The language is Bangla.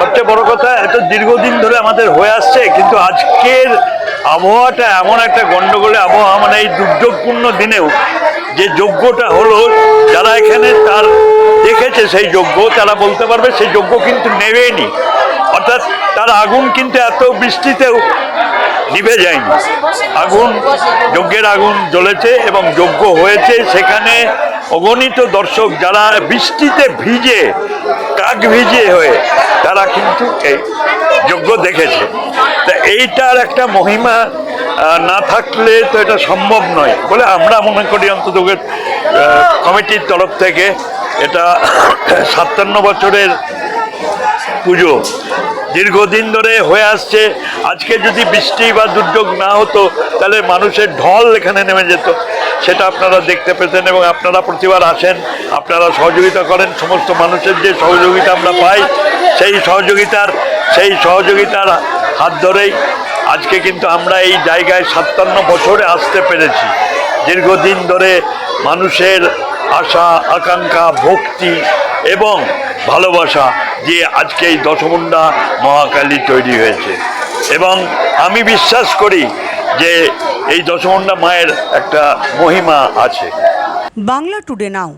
সবচেয়ে বড় কথা, এত দীর্ঘদিন ধরে আমাদের হয়ে আসছে, কিন্তু আজকের আবহাওয়াটা এমন একটা গন্ডগোলে আবহাওয়া মানে এই দুর্যোগপূর্ণ দিনেও যে যজ্ঞটা হলো, যারা এখানে তার দেখেছে সেই যজ্ঞ, তারা বলতে পারবে সেই যজ্ঞ কিন্তু নেবেনি। অর্থাৎ তার আগুন কিন্তু এত বৃষ্টিতেও নিভে যায়নি। আগুন, যজ্ঞের আগুন জ্বলেছে এবং যজ্ঞ হয়েছে। সেখানে অগণিত দর্শক যারা বৃষ্টিতে ভিজে, কাক ভিজে হয়ে, তারা কিন্তু এই যজ্ঞ দেখেছে। তা এইটার একটা মহিমা না থাকলে তো এটা সম্ভব নয় বলে আমরা মনে করি অন্তত কমিটির তরফ থেকে এটা সাতান্ন বছরের পুজো। দীর্ঘদিন ধরে হয়ে আসছে। আজকে যদি বৃষ্টি বা দুর্যোগ না হতো, তাহলে মানুষের ঢল এখানে নেমে যেত। সেটা আপনারা দেখতে পেতেন এবং আপনারা প্রতিবার আসেন, আপনারা সহযোগিতা করেন। সমস্ত মানুষের যে সহযোগিতা আমরা পাই, সেই সহযোগিতার সেই সহযোগিতার হাত ধরেই আজকে কিন্তু আমরা এই জায়গায় সাতান্ন বছরে আসতে পেরেছি। দীর্ঘদিন ধরে মানুষের আশা, আকাঙ্ক্ষা, ভক্তি এবং ভালোবাসা যে আজকে এই দশমুন্ডা মহাকালী তৈরি হয়েছে। এবং আমি বিশ্বাস করি যে এই দশমুন্ডা মায়ের একটা মহিমা আছে। Bangla today now.